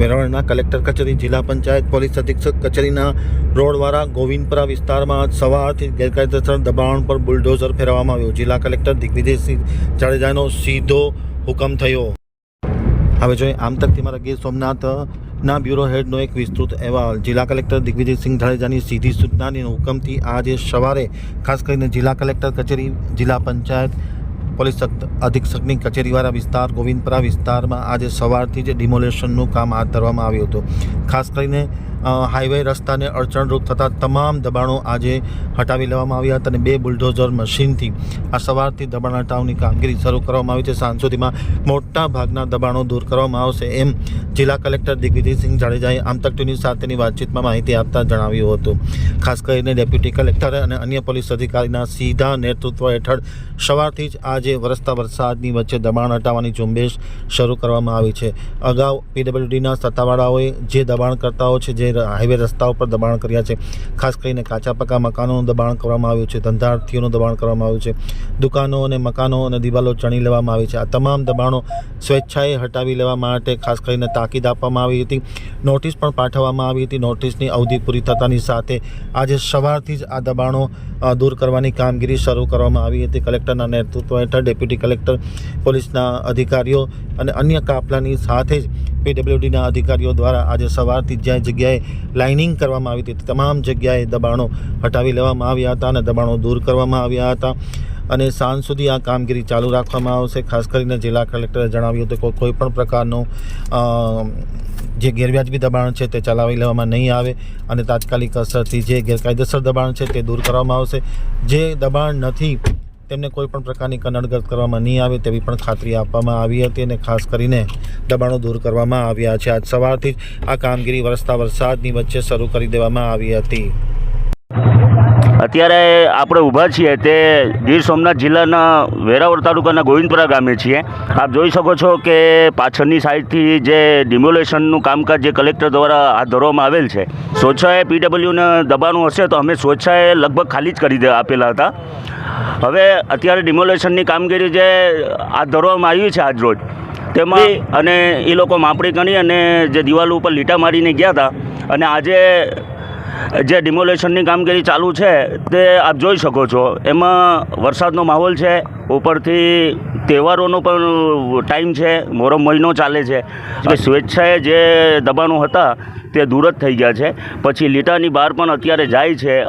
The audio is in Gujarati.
વેરાવળના કલેક્ટર કચેરી, જિલ્લા પંચાયત, પોલીસ અધિક્ષક કચેરીના રોડવાળા ગોવિંદપરા વિસ્તારમાં આજ સવારથી ગેરકાયદેસર દબાણ પર બુલડોઝર ફેરવવામાં આવ્યું. જિલ્લા કલેક્ટર દિગ્વિજયસિંહ જાડેજાનો સીધો હુકમ થયો. હવે જોઈએ આમ તકથી મારા ગીર સોમનાથના બ્યુરો હેડનો એક વિસ્તૃત અહેવાલ. જિલ્લા કલેક્ટર દિગ્વિજયસિંહ જાડેજાની સીધી સૂચનાની હુકમથી આજે સવારે, ખાસ કરીને જિલ્લા કલેક્ટર કચેરી, જિલ્લા પંચાયત પોલીસ અધિક્ષકની કચેરીવાળા વિસ્તાર, ગોવિંદપરા વિસ્તારમાં આજે સવારથી જ ડિમોલેશનનું કામ હાથ ધરવામાં આવ્યું હતું. ખાસ કરીને હાઈવે રસ્તાને અડચણરૂપ થતા તમામ દબાણો આજે હટાવી લેવામાં આવ્યા હતા અને બે બુલડોઝર મશીનથી આ સવારથી દબાણ હટાવની કામગીરી શરૂ કરવામાં આવી છે. સાંજ સુધીમાં મોટા ભાગના દબાણો દૂર કરવામાં આવશે એમ જિલ્લા કલેક્ટર દિગ્વિજયસિંહ જાડેજાએ આમતક ન્યૂઝ સાથેની વાતચીતમાં માહિતી આપતા જણાવ્યું હતું. ખાસ કરીને ડેપ્યુટી કલેક્ટર અને અન્ય પોલીસ અધિકારીના સીધા નેતૃત્વ હેઠળ સવારથી જ આજે વરસતા વરસાદની વચ્ચે દબાણ હટાવવાની ઝુંબેશ શરૂ કરવામાં આવી છે. અગાઉ પીડબ્લ્યુડીના સત્તાવાળાઓએ જે દબાણકર્તાઓ છે, જે હાઈવે રસ્તા ઉપર દબાણ કર્યા છે. ખાસ કરીને કાચા પાકા મકાનોનું દબાણ કરવામાં આવ્યું છે. ધંધાર્થીઓનું દબાણ કરવામાં આવ્યું છે. દુકાનો અને મકાનો અને દિવાલો ચણી લેવામાં આવી છે. આ તમામ દબાણો સ્વેચ્છાએ હટાવી લેવા માટે ખાસ કરીને તાકીદ આપવામાં આવી હતી. નોટિસ પણ પાઠવવામાં આવી હતી. નોટિસની અવધિ પૂરી થતાની સાથે આજે સવારથી જ આ દબાણો દૂર કરવાની કામગીરી શરૂ કરવામાં આવી હતી. કલેક્ટરના નેતૃત્વ હેઠળ ડેપ્યુટી કલેક્ટર, પોલીસના અધિકારીઓ અને અન્ય કાફલાની સાથે જ પીડબ્લ્યુડીના અધિકારીઓ દ્વારા આજે સવારથી જ્યાં જગ્યાએ લાઇનિંગ કરવામાં આવી હતી તમામ જગ્યાએ દબાણો હટાવી લેવામાં આવ્યા હતા અને દબાણો દૂર કરવામાં આવ્યા હતા. અને સાંજ સુધી આ કામગીરી ચાલુ રાખવામાં આવશે. ખાસ કરીને જિલ્લા કલેક્ટરે જણાવ્યું હતું કે કોઈપણ પ્રકારનું જે ગેરવ્યાજબી દબાણ છે તે ચલાવી લેવામાં નહીં આવે અને તાત્કાલિક અસરથી જે ગેરકાયદેસર દબાણ છે તે દૂર કરવામાં આવશે. જે દબાણ નથી તેમને કોઈ પણ પ્રકારની કનડગત કરવામાં નહીં આવે તેવી પણ ખાતરી આપવામાં આવી હતી અને ખાસ કરીને દબાણો દૂર કરવામાં આવ્યા છે. આજ સવારથી આ કામગીરી વરસતા વરસાદની વચ્ચે શરૂ કરી દેવામાં આવી હતી. અત્યારે આપણે ઊભા છીએ તે ગીર સોમનાથ જિલ્લાના વેરાવળ તાલુકાના ગોવિંદપુરા ગામે છીએ. આપ જોઈ શકો છો કે પાછળની સાઈડથી જે ડિમોલેશનનું કામકાજ જે કલેક્ટર દ્વારા હાથ ધરવામાં આવેલ છે સ્વચ્છાએ પીડબ્લ્યુને દબાણું હશે તો અમે સ્વચ્છાએ લગભગ ખાલી જ કરી દે આપેલા હતા. હવે અત્યારે ડિમોલેશનની કામગીરી જે હાથ ધરવામાં આવી છે આજ રોજ તેમાં અને એ લોકો માપણી કરી અને જે દિવાલ ઉપર લીટા મારીને ગયા હતા અને આજે જે ડિમોલેશનની કામગીરી ચાલુ છે તે આપ જોઈ શકો છો. એમાં વરસાદનો માહોલ છે ઉપરથી તહેવારોનો પણ ટાઈમ છે મોરમ મહિનો ચાલે છે. કે સ્વેચ્છાએ જે દબાણો હતા તે દૂર જ થઈ ગયા છે. પછી લીટાની બહાર પણ અત્યારે જાય છે.